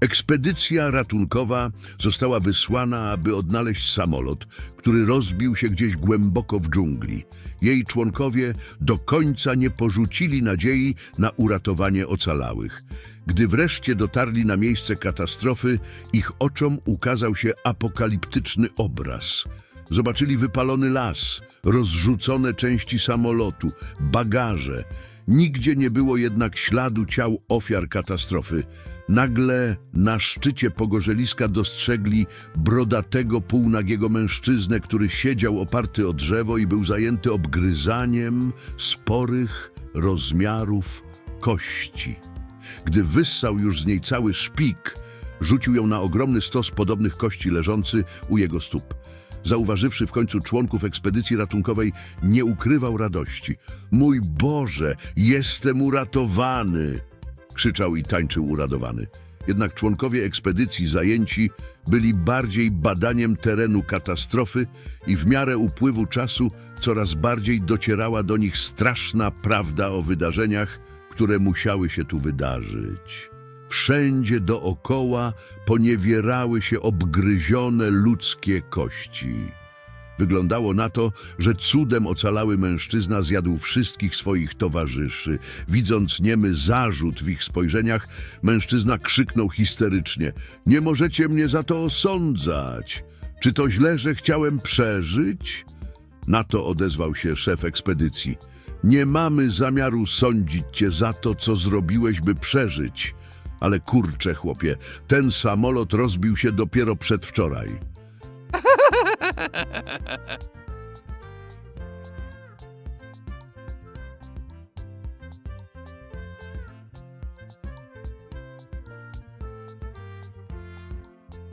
Ekspedycja ratunkowa została wysłana, aby odnaleźć samolot, który rozbił się gdzieś głęboko w dżungli. Jej członkowie do końca nie porzucili nadziei na uratowanie ocalałych. Gdy wreszcie dotarli na miejsce katastrofy, ich oczom ukazał się apokaliptyczny obraz. Zobaczyli wypalony las, rozrzucone części samolotu, bagaże. Nigdzie nie było jednak śladu ciał ofiar katastrofy. Nagle na szczycie pogorzeliska dostrzegli brodatego, półnagiego mężczyznę, który siedział oparty o drzewo i był zajęty obgryzaniem sporych rozmiarów kości. Gdy wyssał już z niej cały szpik, rzucił ją na ogromny stos podobnych kości leżący u jego stóp. Zauważywszy w końcu członków ekspedycji ratunkowej, nie ukrywał radości. Mój Boże, jestem uratowany! krzyczał i tańczył uradowany. Jednak członkowie ekspedycji zajęci byli bardziej badaniem terenu katastrofy i w miarę upływu czasu coraz bardziej docierała do nich straszna prawda o wydarzeniach, które musiały się tu wydarzyć. Wszędzie dookoła poniewierały się obgryzione ludzkie kości. Wyglądało na to, że cudem ocalały mężczyzna zjadł wszystkich swoich towarzyszy. Widząc niemy zarzut w ich spojrzeniach, mężczyzna krzyknął histerycznie: Nie możecie mnie za to osądzać! Czy to źle, że chciałem przeżyć? Na to odezwał się szef ekspedycji. Nie mamy zamiaru sądzić cię za to, co zrobiłeś, by przeżyć. Ale kurczę, chłopie, ten samolot rozbił się dopiero przedwczoraj.